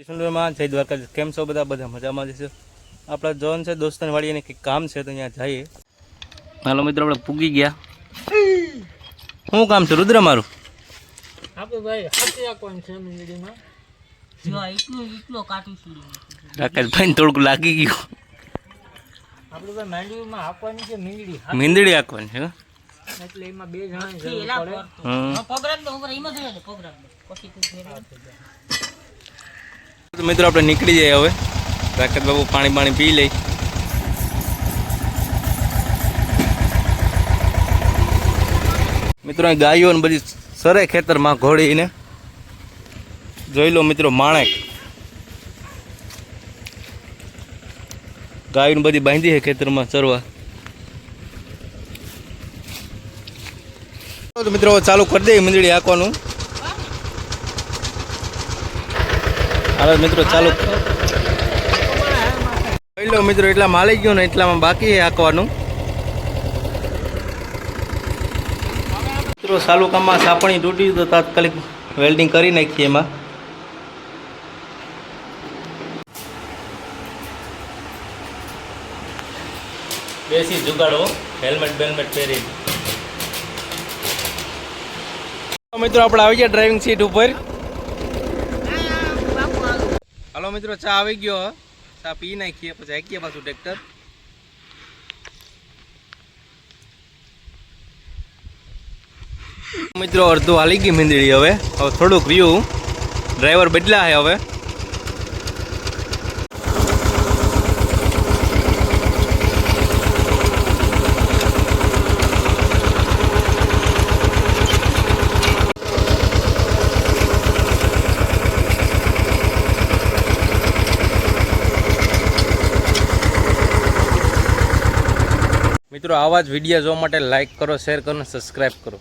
સુંદરમાં જય દ્વારકા કેમ છો બધા? બધા મજામાં જશે આપણા જોન છે દોસ્તન વાળી એને કંઈક કામ છે તો અહીંયા જઈએ. હાલો મિત્રો આપણે પૂગી ગયા. શું કામ છે રુદ્ર મારું? આપણે ભાઈ હાથી રાખવાનું છે મીંદડીમાં જો એટલું એટલું કાઢું છું. રાકેશભાઈને થોડુંક લાગી ગયું. આપણે આપવાની છે મીંદડી મીંદડી આંકવાની છે એટલે એમાં બે જણાની તું મિત્રો, આપણે નીકળી જઈએ હવે. રાકેશ બાબુ પાણી પાણી પી લઈ મિત્રો ગાયો ને બધી સરે ખેતરમાં ઘોડીને જોઈ લો મિત્રો, માણેક. ગાયો ને બધી બાંધી છે ખેતરમાં ચરવા. મિત્રો ચાલુ કરી દઈએ મીંદડી આંકવાનું હાલો મિત્રો ચાલુ. લો મિત્રો એટલા માલી ગયો ને એટલામાં બાકી હાંકવાનું. મિત્રો ચાલુ કામમાં સાપણી તૂટી તો તાત્કાલિક વેલ્ડિંગ કરી નાખીએ એમાં. બેસી જુગાડો હેલ્મેટ બેલ્મેટ પહેરી. મિત્રો આપણે આવી ગયા ડ્રાઇવિંગ સીટ ઉપર. હાલો મિત્રો, ચા આવી ગયો ચા પી નાખીએ, પછી હાકીએ પાછું ટ્રેક્ટર. મિત્રો, અડધું હાલી ગઈ મીંદડી હવે. હવે થોડુંક રહ્યું. ડ્રાઈવર બદલા છે હવે. મિત્રો આવા જ વીડિયો જોવા માટે લાઈક કરો શેર કરો અને સબસ્ક્રાઈબ કરો.